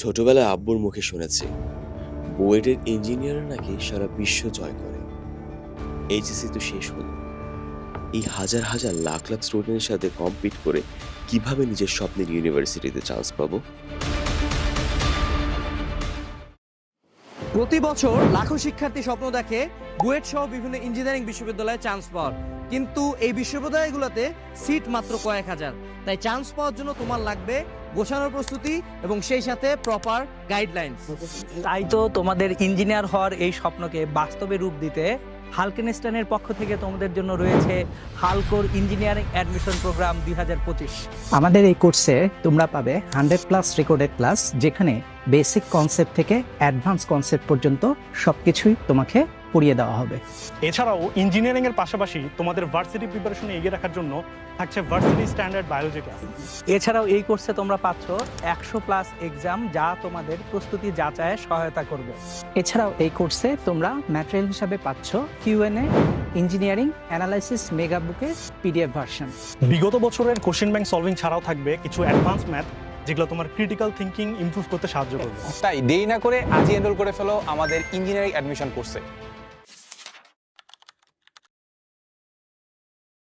ছোটবেলায় আব্বুর মুখে শুনেছি, বুয়েটের ইঞ্জিনিয়ার নাকি সারা বিশ্ব জয় করে। এইচএসি তো শেষ হলো। এই হাজার হাজার লাখ লাখ স্টুডেন্টের সাথে কম্পিট করে কীভাবে নিজের স্বপ্নের ইউনিভার্সিটিতে চান্স পাবো? প্রতি বছর লাখো শিক্ষার্থী স্বপ্ন দেখে বুয়েট সহ বিভিন্ন ইঞ্জিনিয়ারিং বিশ্ববিদ্যালয়ে চান্স পাওয়ার। কিন্তু এই বিশ্ববিদ্যালয়গুলোতে সিট মাত্র কয়েক হাজার। তাই চান্স পাওয়ার জন্য তোমার লাগবে গোছানোর প্রস্তুতি এবং সেই সাথে প্রপার গাইডলাইন তাই তো তোমাদের ইঞ্জিনিয়ার হওয়ার এই স্বপ্নকে বাস্তবে রূপ দিতে হালকেনস্টানের পক্ষ থেকে তোমাদের জন্য রয়েছে হালকোর ইঞ্জিনিয়ারিং অ্যাডমিশন প্রোগ্রাম দুই হাজার পঁচিশ। আমাদের এই কোর্সে তোমরা পাবে হান্ড্রেড প্লাস রেকর্ডেড ক্লাস, যেখানে বেসিক কনসেপ্ট থেকে অ্যাডভান্স কনসেপ্ট পর্যন্ত সব কিছুই তোমাকে পড়িয়ে দেওয়া হবে। এছাড়াও ইঞ্জিনিয়ারিং এর পাশাপাশি তোমাদের ভার্সিটি প্রিপারেশনে এগিয়ে রাখার জন্য থাকছে ভার্সিটি স্ট্যান্ডার্ড বায়োলজি ক্লাস এছাড়াও এই কোর্সে তোমরা পাচ্ছ একশো প্লাস এক্সাম যা তোমাদের প্রস্তুতি যাচাইয়ে সহায়তা করবে। এছাড়াও এই কোর্সে তোমরা ম্যাটেরিয়াল হিসাবে পাচ্ছ কিউএনএ ইঞ্জিনিয়ারিং অ্যানালাইসিস মেগা বুকের পিডিএফ ভার্সন বিগত বছরের কোশ্চেন ব্যাংক সলভিং ছাড়াও থাকবে কিছু অ্যাডভান্স ম্যাথ যেগুলো তোমার ক্রিটিক্যাল থিঙ্কিং ইমপ্রুভ করতে সাহায্য করবে। তাই দেরি না করে আজই এনরোল করে ফেলো আমাদের ইঞ্জিনিয়ারিং অ্যাডমিশন কোর্সে